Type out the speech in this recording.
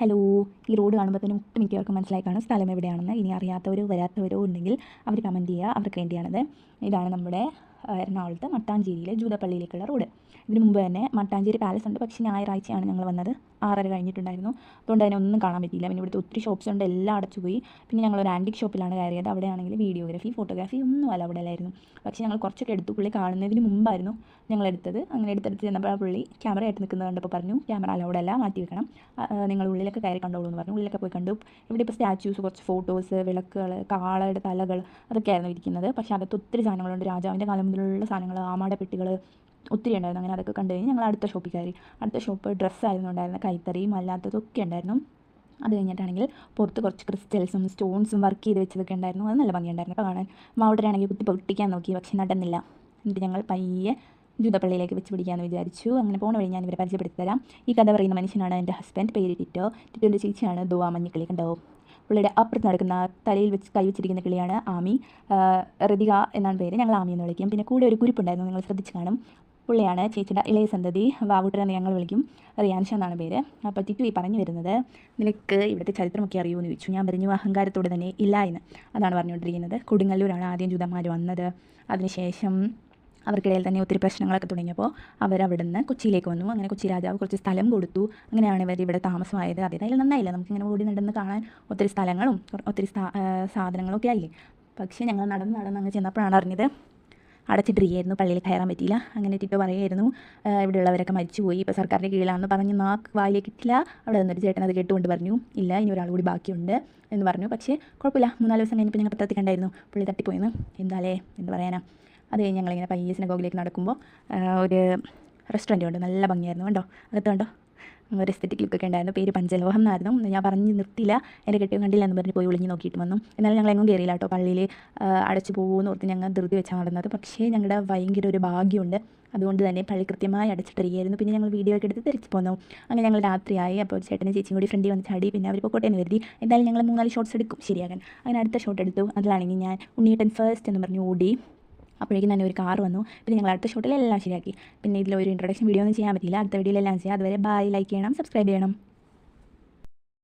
Hello ഈ road കാണുമ്പോൾ തന്നെ ഒട്ടും മിക്കവർക്കും മനസ്സിലായി കാണും സ്ഥലം എവിടെയാണെന്ന്. ഇനി അറിയാത്തവരോ വരാത്തവരോ ഉണ്ടെങ്കിൽ അവർ കമന്റ് ചെയ്യുക അവർക്ക് വേണ്ടിയാണത്. ഇതാണ് നമ്മുടെ എറണാകുളത്ത് മട്ടാഞ്ചേരിയിലെ ജൂതപ്പള്ളിയിലേക്കുള്ള റോഡ്. ഇതിനു മുമ്പ് തന്നെ മട്ടാഞ്ചേരി പാലസ് ഉണ്ട്. പക്ഷേ ഞായറാഴ്ചയാണ് ഞങ്ങൾ വന്നത്. ആറര കഴിഞ്ഞിട്ടുണ്ടായിരുന്നു. അതുകൊണ്ട് തന്നെ ഒന്നും കാണാൻ പറ്റിയില്ല. പിന്നെ ഇവിടുത്തെ ഒത്തിരി ഷോപ്സ് ഉണ്ട് എല്ലാം അടച്ചുപോയി പിന്നെ ഞങ്ങൾ ഒരു ആന്റിക് ഷോപ്പിലാണ് കയറിയത്. അവിടെയാണെങ്കിൽ വീഡിയോഗ്രാഫി ഫോട്ടോഗ്രാഫി ഒന്നും അല്ല അവിടെ അല്ലായിരുന്നു. പക്ഷേ ഞങ്ങൾ കുറച്ചൊക്കെ എടുത്തു. പുള്ളി കാണുന്നതിന് മുമ്പായിരുന്നു ഞങ്ങൾ എടുത്തത്. അങ്ങനെ എടുത്തെടുത്ത് ചെന്നപ്പോൾ പുള്ളി ക്യാമറ ആയിട്ട് നിൽക്കുന്നത് കണ്ടപ്പോൾ പറഞ്ഞു ക്യാമറ അലൗഡ് അല്ല മാറ്റി വെക്കണം. നിങ്ങൾ ഉള്ളിലൊക്കെ കയറി കണ്ടോളൂ എന്ന് പറഞ്ഞു. ഉള്ളിലൊക്കെ പോയി കണ്ടു. ഇവിടെ ഇപ്പോൾ സ്റ്റാച്യൂസ് കുറച്ച് ഫോട്ടോസ് വിളക്കുകൾ കാളയുടെ തലകൾ അതൊക്കെയായിരുന്നു ഇരിക്കുന്നത്. പക്ഷേ അകത്ത് ഒത്തിരി സാധനങ്ങളുണ്ട്. രാജാവിന്റെ കാലം മുതലുള്ള സാധനങ്ങൾ ആമാട പെട്ടികൾ ഒത്തിരി ഉണ്ടായിരുന്നു. അങ്ങനെ അതൊക്കെ കണ്ടു കഴിഞ്ഞ് ഞങ്ങൾ അടുത്ത ഷോപ്പിൽ കയറി. അടുത്ത ഷോപ്പ് ഡ്രസ്സായിരുന്നു ഉണ്ടായിരുന്നത് കൈത്തറിയും അല്ലാത്തതൊക്കെ ഉണ്ടായിരുന്നു. അത് കഴിഞ്ഞിട്ടാണെങ്കിൽ പുറത്ത് കുറച്ച് ക്രിസ്റ്റൽസും സ്റ്റോൺസും വർക്ക് ചെയ്ത് വെച്ചതൊക്കെ ഉണ്ടായിരുന്നു. അത് നല്ല ഭംഗിയുണ്ടായിരുന്നു അപ്പോൾ കാണാൻ. മൗഡറാണെങ്കിൽ കുത്തി പൊട്ടിക്കാൻ നോക്കി പക്ഷെ നടന്നില്ല എന്നിട്ട് ഞങ്ങൾ പയ്യെ ജൂതപ്പള്ളിയിലേക്ക് വെച്ച് പിടിക്കാമെന്ന് വിചാരിച്ചു. അങ്ങനെ പോണ വഴി ഞാൻ ഇവരെ പരിചയപ്പെടുത്തി തരാം. ഈ കഥ പറയുന്ന മനുഷ്യനാണ് എന്റെ ഹസ്ബൻഡ് പേര് ടിറ്റോ. ടിറ്റോന്റെ ചേച്ചിയാണ് ദുവാ മഞ്ഞക്കിളി കണ്ടാവും പുള്ളിയുടെ അപ്പുറത്ത് നടക്കുന്ന തലയിൽ വെച്ച് കൈ വെച്ചിരിക്കുന്ന കിളിയാണ് ആമി. റതിക എന്നാണ് പേര്. ഞങ്ങൾ ആമി എന്ന് വിളിക്കും. പിന്നെ കൂടെ ഒരു കുരിപ്പുണ്ടായിരുന്നു. നിങ്ങൾ ശ്രദ്ധിച്ച് കാണും. പുള്ളിയാണ് ചേച്ചിയുടെ ഇളയ സന്തതി. വാവുട്ടർ എന്ന് ഞങ്ങൾ വിളിക്കും. റിയാൻഷ എന്നാണ് പേര്. അപ്പോൾ ടിറ്റു ഈ പറഞ്ഞു വരുന്നത് നിനക്ക് ഇവിടുത്തെ ചരിത്രമൊക്കെ അറിയുമോ എന്ന് ചോദിച്ചു. ഞാൻ പറഞ്ഞു അഹങ്കാരത്തോടെ തന്നെ ഇല്ല എന്ന്. അതാണ് പറഞ്ഞുകൊണ്ടിരിക്കുന്നത്. കൊടുങ്ങല്ലൂരാണ് ആദ്യം ജൂതന്മാർ വന്നത്. അതിനുശേഷം അവർക്കിടയിൽ തന്നെ ഒത്തിരി പ്രശ്നങ്ങളൊക്കെ തുടങ്ങിയപ്പോൾ അവരവിടുന്ന് കൊച്ചിയിലേക്ക് വന്നു. അങ്ങനെ കൊച്ചി രാജാവ് കുറച്ച് സ്ഥലം കൊടുത്തു. അങ്ങനെയാണ് ഇവർ ഇവിടെ താമസമായത്. അതായത് അതിൽ നന്നായില്ല. നമുക്കിങ്ങനെ ഓടി നടന്ന് കാണാൻ ഒത്തിരി സ്ഥലങ്ങളും ഒത്തിരി സാധനങ്ങളൊക്കെ ആയില്ലേ. പക്ഷേ ഞങ്ങൾ നടന്ന് നടന്ന് അങ്ങ് ചെന്നപ്പോഴാണ് അറിഞ്ഞത് അടച്ചിട്ടിരിക്കുകയായിരുന്നു പള്ളിയിൽ കയറാൻ പറ്റിയില്ല. അങ്ങനെ ടിറ്റോ പറയുമായിരുന്നു "ആ, ഇവിടെയുള്ളവരൊക്കെ മരിച്ചുപോയി. ഇപ്പോൾ സർക്കാരിന്റെ കീഴിലാണെന്ന് പറഞ്ഞ് നാക്ക് വായിലേക്ക് കിട്ടില്ല അവിടെ നിന്നൊരു ചേട്ടൻ അത് കേട്ടുകൊണ്ട് പറഞ്ഞു ഇല്ല ഇനി ഒരാൾ കൂടി ബാക്കിയുണ്ട് എന്ന് പറഞ്ഞു. പക്ഷേ കുഴപ്പമില്ല. മൂന്നാൽ ദിവസം കഴിഞ്ഞപ്പോൾ ഞങ്ങൾ പത്രത്തിൽ കണ്ടായിരുന്നു. പുള്ളി തട്ടിപ്പോയിന്ന്. എന്താലേ എന്ന് പറയാനാ? അത് കഴിഞ്ഞ് ഞങ്ങളിങ്ങനെ പയ്യെ സിനഗോഗിലേക്ക് നടക്കുമ്പോൾ ഒരു റെസ്റ്റോറന്റ് ഉണ്ട് നല്ല ഭംഗിയായിരുന്നു. കണ്ടോ? അകത്ത് കണ്ടോ? ഒരു എസ്തറ്റിക് ലുക്കൊക്കെ ഉണ്ടായിരുന്നു. പേര് പഞ്ചലോഹം എന്നായിരുന്നു. ഞാൻ പറഞ്ഞ് നിർത്തിയില്ല എന്റെ കെട്ടിയും കണ്ടില്ല എന്ന് പറഞ്ഞ് പോയി ഒളിഞ്ഞ് നോക്കിയിട്ട് വന്നു. എന്നാലും ഞങ്ങൾ എങ്ങും കയറിയില്ല കേട്ടോ. പള്ളിയിൽ അടച്ചു പോകുമെന്ന് ഓർത്ത് ഞങ്ങൾ ധൃതി വെച്ചാണ് നടന്നത്. പക്ഷേ ഞങ്ങളുടെ ഭയങ്കര ഒരു ഭാഗ്യമുണ്ട്. അതുകൊണ്ട് തന്നെ പള്ളി കൃത്യമായി അടച്ചിട്ടിരിക്കുകയായിരുന്നു. പിന്നെ ഞങ്ങൾ വീഡിയോ ഒക്കെ എടുത്ത് തിരിച്ചു പോന്നു. അങ്ങനെ ഞങ്ങൾ രാത്രിയായി. അപ്പോൾ ചേട്ടനും ചേച്ചിയും കൂടി ഫ്രണ്ടിൽ വന്ന് ചാടി. പിന്നെ അവർ പൊക്കോട്ടെ എന്ന് കരുതി എന്തായാലും ഞങ്ങൾ മൂന്നാൽ ഷോട്ട്സ് എടുക്കും. ശരിയാകാൻ അങ്ങനെ അടുത്ത ഷോട്ട് എടുത്തു. അതിലാണെങ്കിൽ ഞാൻ ഉണ്ണിയേട്ടൻ ഫസ്റ്റ് എന്ന് പറഞ്ഞ് ഓടി. അപ്പോഴേക്കും തന്നെ ഒരു കാർ വന്നു. പിന്നെ ഞങ്ങൾ അടുത്ത ഷോട്ടിൽ എല്ലാം ശരിയാക്കി. പിന്നെ ഇതിലൊരു ഇൻട്രൊഡക്ഷൻ വീഡിയോ ഒന്നും ചെയ്യാൻ പറ്റില്ല അടുത്ത വീഡിയോയിൽ എല്ലാം ചെയ്യാം. അതുവരെ ബൈ ലൈക്ക് ചെയ്യണം സബ്സ്ക്രൈബ് ചെയ്യണം.